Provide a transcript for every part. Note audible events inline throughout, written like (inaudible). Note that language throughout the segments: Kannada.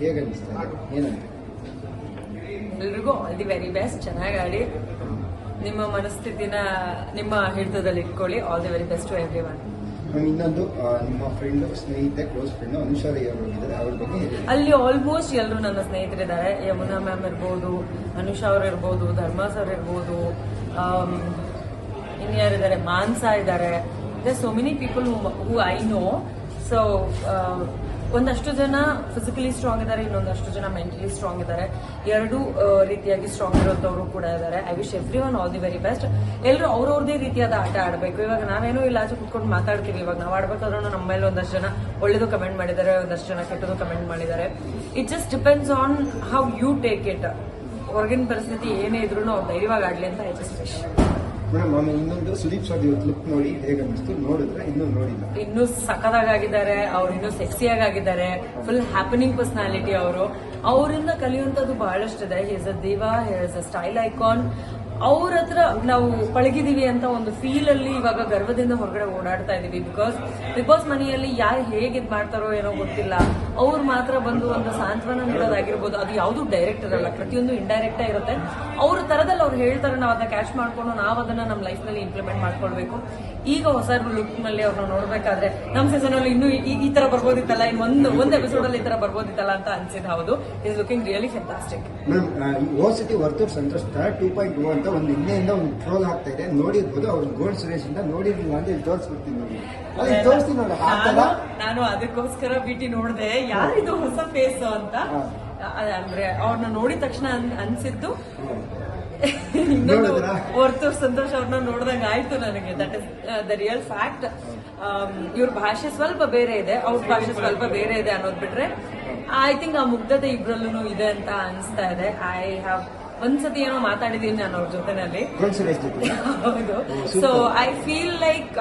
ಹೇಗೆ ಏನಂತ? ಎಲ್ರಿಗೂ ಆಲ್ ದಿ ವೆರಿ ಬೆಸ್ಟ್ ಚೆನ್ನಾಗಿ ಆಡಿ ನಿಮ್ಮ ಮನಸ್ಥಿತಿನ ನಿಮ್ಮ ಹಿಡಿತದಲ್ಲಿ ಇಟ್ಕೊಳ್ಳಿ. All the very best to everyone ma'am ಇನ್ನೊಂದು ನಿಮ್ಮ ಫ್ರೆಂಡ್ ಸ್ನೇಹಿತೆ ಕ್ಲೋಸ್ ಫ್ರೆಂಡ್ ಅನುಷಾರಿ ಅವರು ಇದ್ದಾರೆ ಅವ್ರ ಬಗ್ಗೆ ಅಲ್ಲಿ ಆಲ್ಮೋಸ್ಟ್ ಎಲ್ಲರೂ ನನ್ನ ಸ್ನೇಹಿತರಿದ್ದಾರೆ. ಯಮುನಾ ಮ್ಯಾಮ್ ಇರ್ಬೋದು ಅನುಷಾ ಅವ್ರು ಇರ್ಬೋದು ಧರ್ಮಾ ಸರ್ ಇರ್ಬೋದು ಇನ್ಯಾರಿದ್ದಾರೆ ಮಾನ್ಸಾ ಇದ್ದಾರೆ. So many people who I know so ಒಂದಷ್ಟು ಜನ ಫಿಸಿಕಲಿ ಸ್ಟ್ರಾಂಗ್ ಇದ್ದಾರೆ, ಇನ್ನೊಂದಷ್ಟು ಜನ ಮೆಂಟಲಿ ಸ್ಟ್ರಾಂಗ್ ಇದ್ದಾರೆ. ಎರಡು ರೀತಿಯಾಗಿ ಸ್ಟ್ರಾಂಗ್ ಇರೋಂಥವ್ರು ಕೂಡ ಇದ್ದಾರೆ. I wish everyone all the very best ಎಲ್ಲರೂ ಅವ್ರವ್ರದೇ ರೀತಿಯಾದ ಆಟ ಆಡಬೇಕು. ಇವಾಗ ನಾವೇನೋ ಇಲ್ಲ, ಆಚೆ ಕುತ್ಕೊಂಡು ಮಾತಾಡ್ತೀವಿ. ಇವಾಗ ನಾವು ಆಡ್ಬೇಕಾದ್ರೂ ನಮ್ಮ ಮೇಲೆ ಒಂದಷ್ಟು ಜನ ಒಳ್ಳೇದು ಕಮೆಂಟ್ ಮಾಡಿದ್ದಾರೆ, ಒಂದಷ್ಟು ಜನ ಕೆಟ್ಟದು ಕಮೆಂಟ್ ಮಾಡಿದ್ದಾರೆ. It just depends on how you take it ಹೊರಗಿನ ಪರಿಸ್ಥಿತಿ ಏನೇ ಇದ್ರು ಅವ್ರು ಧೈರ್ಯವಾಗಿ ಆಡ್ಲಿ ಅಂತ ಐ ಜಸ್ಟ್ ವಿಶ್ ಮೇಡಮ್, ಆಮೇಲೆ ಇನ್ನೊಂದು ಸುದೀಪ್ ಸರ್ ಇವತ್ತು ಲುಕ್ ನೋಡಿ ಹೇಗೆ ಅನ್ನಿಸ್ತು. ನೋಡಿದ್ರೆ ಇನ್ನೂ ನೋಡಿಲ್ಲ. ಇನ್ನೂ ಸಖದಾಗಿದ್ದಾರೆ ಅವ್ರು ಇನ್ನೂ ಸೆಕ್ಸಿಯಾಗಿ ಆಗಿದ್ದಾರೆ ಫುಲ್ ಹ್ಯಾಪನಿಂಗ್ ಪರ್ಸನಾಲಿಟಿ ಅವರು. ಅವರಿಂದ ಕಲಿಯುವಂತದ್ದು ಬಹಳಷ್ಟಿದೆ. His uh diva his uh style icon ಅವ್ರ ಹತ್ರ ನಾವು ಪಳಗಿದೀವಿ ಅಂತ ಒಂದು ಫೀಲ್ ಅಲ್ಲಿ ಇವಾಗ ಗರ್ವದಿಂದ ಹೊರಗಡೆ ಓಡಾಡ್ತಾ ಇದೀವಿ. ಬಿಕಾಸ್ ಬಿಗ್ ಮನೆಯಲ್ಲಿ ಯಾರು ಹೇಗೆ ಇದ್ ಮಾಡ್ತಾರೋ ಏನೋ ಗೊತ್ತಿಲ್ಲ. ಅವ್ರು ಮಾತ್ರ ಬಂದು ಒಂದು ಸಾಂತ್ವನ ನೀಡೋದಾಗಿರ್ಬೋದು. ಅದು ಯಾವುದು ಡೈರೆಕ್ಟ್ ಇರಲ್ಲ ಪ್ರತಿಯೊಂದು ಇಂಡೈರೆಕ್ಟ್ ಇರುತ್ತೆ. ಅವ್ರ ತರದಲ್ಲಿ ಅವ್ರು ಹೇಳ್ತಾರೆ, ನಾವು ಅದನ್ನ ಕ್ಯಾಚ್ ಮಾಡ್ಕೊಂಡು ನಾವು ಅದನ್ನ ನಮ್ಮ ಲೈಫ್ನಲ್ಲಿ ಇಂಪ್ಲಿಮೆಂಟ್ ಮಾಡ್ಕೊಳ್ಬೇಕು. ಈಗ ಹೊಸ ಲುಕ್ನಲ್ಲಿ ಅವ್ರನ್ನ ನೋಡ್ಬೇಕಾದ್ರೆ ನಮ್ಮ ಸೀಸನ್ ಅಲ್ಲಿ ಇನ್ನೂ ಈ- ತರ ಬರ್ಬೋದಿತ್ತಲ್ಲ ಇನ್ನು ಒಂದು ಒಂದು ಎಪಿಸೋಡ್ ಅಲ್ಲಿ ಈ ತರ ಬರ್ಬೋದಿತ್ತಲ್ಲ ಅಂತ ಅನ್ಸಿದ್ ಹೌದು. Is looking really fantastic ma'am Varthur ಸಂತ್ರಸ್ತ ಟೂ ಪಾಯಿಂಟ್ ಟೂ ಅಂತ ಒಂದು ಹಿಂದೆಯಿಂದ ಒಂದು ಟ್ರೋಲ್ ಆಗ್ತಾ ಇದೆ. ನೋಡಿರ್ಬೋದು ಅವ್ರು ಗೋಲ್ಡ್ ಸುರೇಶ್ ಇಂದ ನೋಡಿರ್ಲಿಲ್ಲ ಅಂತ ಇಲ್ಲಿ ತೋರಿಸ್ಬಿಡ್ತೀನಿ ನೋಡಿ. ಅಲ್ಲ, ತೋರಿಸ್ತೀನಿ ನೋಡಿ ಥರ ನಾನು ಅದಕ್ಕೋಸ್ಕರ ಬಿಟಿ ನೋಡ್ದೆ. ಯಾರಿದು ಹೊಸ ಫೇಸ್ ಅಂತ? ಅಂದ್ರೆ ಅವ್ರನ್ನ ನೋಡಿದ ತಕ್ಷಣ ಅನ್ಸಿತ್ತು ಅನ್ಸಿದ್ದು. ಹೊರತು ಸಂತೋಷ್ ಅವ್ರನ್ನ ನೋಡ್ದಂಗ ಆಯ್ತು ನನಗೆ. That is the real fact ಇವ್ರ ಭಾಷೆ ಸ್ವಲ್ಪ ಬೇರೆ ಇದೆ. ಅವ್ರ ಭಾಷೆ ಸ್ವಲ್ಪ ಬೇರೆ ಇದೆ ಅನ್ನೋದ್ ಬಿಟ್ರೆ ಐ ಥಿಂಕ್ ಆ ಮುಗ್ಧತೆ ಇಬ್ರಲ್ಲೂ ಇದೆ ಅಂತ ಅನ್ಸ್ತಾ ಇದೆ. ಐ ಹ್ಯಾವ್ ಒಂದ್ಸತಿ ಏನೋ ಮಾತಾಡಿದೀನಿ ನಾನು ಅವ್ರ ಜೊತೆನಲ್ಲಿ. (laughs) ಹೌದು. ಸೊ ಐ ಫೀಲ್ ಲೈಕ್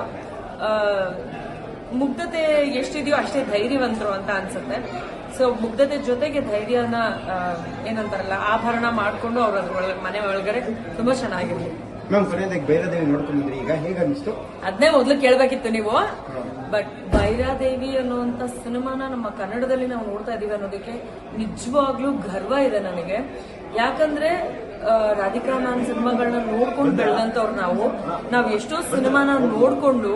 ಮುಗ್ಧತೆ ಎಷ್ಟಿದೆಯೋ ಅಷ್ಟೇ ಧೈರ್ಯವಂತರು ಅಂತ ಅನ್ಸುತ್ತೆ. ಸೊ ಮುಗ್ಧತೆ ಜೊತೆಗೆ ಧೈರ್ಯನ ಏನಂತಾರಲ್ಲ ಆಭರಣ ಮಾಡ್ಕೊಂಡು ಅವ್ರ ಮನೆ ಒಳಗಡೆ ತುಂಬಾ ಚೆನ್ನಾಗಿರ್ಲಿ. ಮ್ಯಾಮ್ ಕೊನೆಯದಾಗಿ ಬೈರಾದೇವಿ ಈಗ ಅನಿಸ್ತು ಅದನ್ನೇ ಮೊದಲು ಕೇಳಬೇಕಿತ್ತು ನೀವು. ಬಟ್ ಬೈರಾದೇವಿ ಅನ್ನುವಂತ ಸಿನಿಮಾನ ನಮ್ಮ ಕನ್ನಡದಲ್ಲಿ ನಾವು ನೋಡ್ತಾ ಇದೀವಿ ಅನ್ನೋದಕ್ಕೆ ನಿಜವಾಗ್ಲೂ ಗರ್ವ ಇದೆ ನನಗೆ. ಯಾಕಂದ್ರೆ ರಾಧಿಕಾ ಮ್ಯಾಮ್ ಸಿನಿಮಾಗಳನ್ನ ನೋಡ್ಕೊಂಡು ಬೆಳೆದಂತವ್ರು ನಾವು. ನಾವು ಎಷ್ಟೋ ಸಿನಿಮಾನ ನೋಡ್ಕೊಂಡು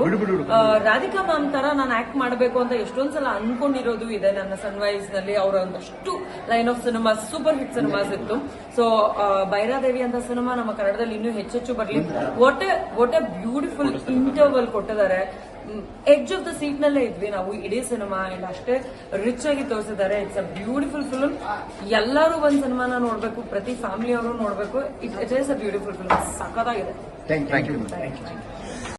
ರಾಧಿಕಾ ಮ್ಯಾಮ್ ತರ ನಾನು ಆಕ್ಟ್ ಮಾಡಬೇಕು ಅಂತ ಎಷ್ಟೊಂದ್ಸಲ ಅನ್ಕೊಂಡಿರೋದು ಇದೆ ನನ್ನ ಸನ್ವೈಸ್ನಲ್ಲಿ ಅವರ ಒಂದಷ್ಟು line of cinema super hit cinemas ಇತ್ತು. ಸೊ ಬೈರಾದೇವಿ ಅಂತ ಸಿನಿಮಾ ನಮ್ಮ ಕನ್ನಡದಲ್ಲಿ ಇನ್ನೂ ಹೆಚ್ಚೆಚ್ಚು ಬರ್ಲಿ. What a what a beautiful interval ಕೊಟ್ಟಿದ್ದಾರೆ. ಎಡ್ಜ್ ಆಫ್ ದ ಸೀಟ್ ನಲ್ಲೇ ಇದ್ವಿ ನಾವು ಇಡೀ ಸಿನಿಮಾ ಅಂಡ್ ಅಷ್ಟೇ ರಿಚ್ ಆಗಿ ತೋರಿಸಿದ್ದಾರೆ. ಇಟ್ಸ್ ಅ ಬ್ಯೂಟಿಫುಲ್ ಫಿಲ್ಮ್ ಎಲ್ಲರೂ ಒಂದ್ ಸಿನಿಮಾನ ನೋಡ್ಬೇಕು ಪ್ರತಿ ಫ್ಯಾಮಿಲಿ ಅವರು ನೋಡ್ಬೇಕು. It it is a beautiful film ಸಖತ್ತಾಗಿದೆ.